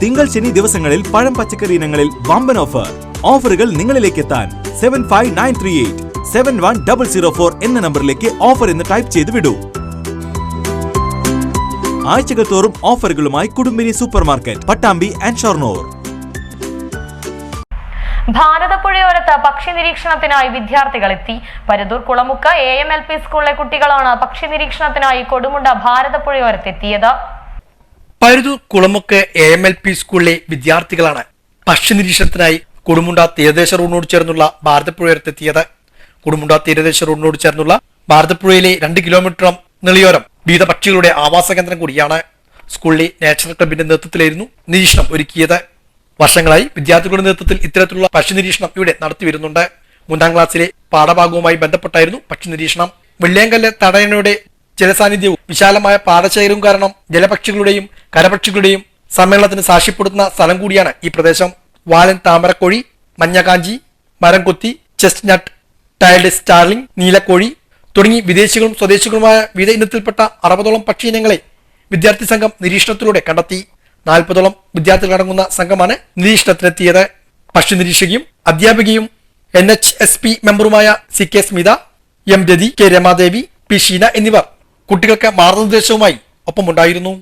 തിങ്കൾ ശനി ദിവസങ്ങളിൽ പഴം പച്ചക്കറി ഇനങ്ങളിൽ വമ്പൻ ഓഫർ ഓഫറുകൾ നിങ്ങളിലേക്ക് എത്താൻ seven five nine three eight seven one double zero four എന്ന നമ്പറിലേക്ക് ഓഫർ എന്ന് ടൈപ്പ് ചെയ്ത് വിടൂ. ആഴ്ചകൾ തോറും ഓഫറുകളുമായി Kudumbini super market Pattambi and Shoranur. ഭാരതപ്പുഴയോരത്ത് പക്ഷി നിരീക്ഷണത്തിനായി വിദ്യാർത്ഥികൾ എത്തി Paruthur Kulamukka A M L P സ്കൂളിലെ കുട്ടികളാണ് പക്ഷി നിരീക്ഷണത്തിനായി Kodumunda ഭാരതപ്പുഴയോരത്തെത്തിയത്. Paruthur Kulamukku A M L P സ്കൂളിലെ വിദ്യാർത്ഥികളാണ്. പക്ഷി നിരീക്ഷണത്തിനായി കുടുമുണ്ട തീരദേശ റോഡിനോട് ചേർന്നുള്ള ഭാരതപ്പുഴയോരത്തെത്തിയത് കുടുമുണ്ട തീരദേശ റോഡിനോട് ചേർന്നുള്ള ഭാരതപ്പുഴയിലെ രണ്ട് കിലോമീറ്റർ നിളിയോരം വിവിധ പക്ഷികളുടെ ആവാസ കേന്ദ്രം കൂടിയാണ് സ്കൂളിലെ നാച്ചുറൽ ക്ലബിന്റെ നേതൃത്വത്തിലായിരുന്നു നിരീക്ഷണം ഒരുക്കിയത്. വർഷങ്ങളായി വിദ്യാർത്ഥികളുടെ നേതൃത്വത്തിൽ ഇത്തരത്തിലുള്ള പക്ഷി നിരീക്ഷണം ഇവിടെ നടത്തി വരുന്നുണ്ട്. മൂന്നാം ക്ലാസ്സിലെ പാഠഭാഗവുമായി ബന്ധപ്പെട്ടായിരുന്നു പക്ഷി നിരീക്ഷണം വെള്ളിയാങ്കല്ല് തടയണയുടെ ജലസാന്നിധ്യവും വിശാലമായ പാടശേഖരവും കാരണം ജലപക്ഷികളുടെയും കരപക്ഷികളുടെയും സമ്മേളനത്തിന് സാക്ഷ്യപ്പെടുത്തുന്ന സ്ഥലം കൂടിയാണ് ഈ പ്രദേശം. വാലൻ താമരക്കോഴി മഞ്ഞകാഞ്ചി മരം കൊത്തി ചെസ്റ്റ്നട്ട് ടൈൽഡ് സ്റ്റാർലിംഗ് നീലക്കോഴി തുടങ്ങി വിദേശികളും സ്വദേശികളുമായ വിവിധ ഇനത്തിൽപ്പെട്ട അറുപതോളം പക്ഷി ഇനങ്ങളെ വിദ്യാർത്ഥി സംഘം നിരീക്ഷണത്തിലൂടെ കണ്ടെത്തി. നാൽപ്പതോളം വിദ്യാർത്ഥികൾ അടങ്ങുന്ന സംഘമാണ് നിരീക്ഷണത്തിനെത്തിയത് പക്ഷി നിരീക്ഷകയും അധ്യാപികയും N H S P മെമ്പറുമായ C K Smitha M Rathi K Ramadevi P Sheena എന്നിവർ കുട്ടികൾക്ക് മാർഗനിർദ്ദേശവുമായി ഒപ്പമുണ്ടായിരുന്നു.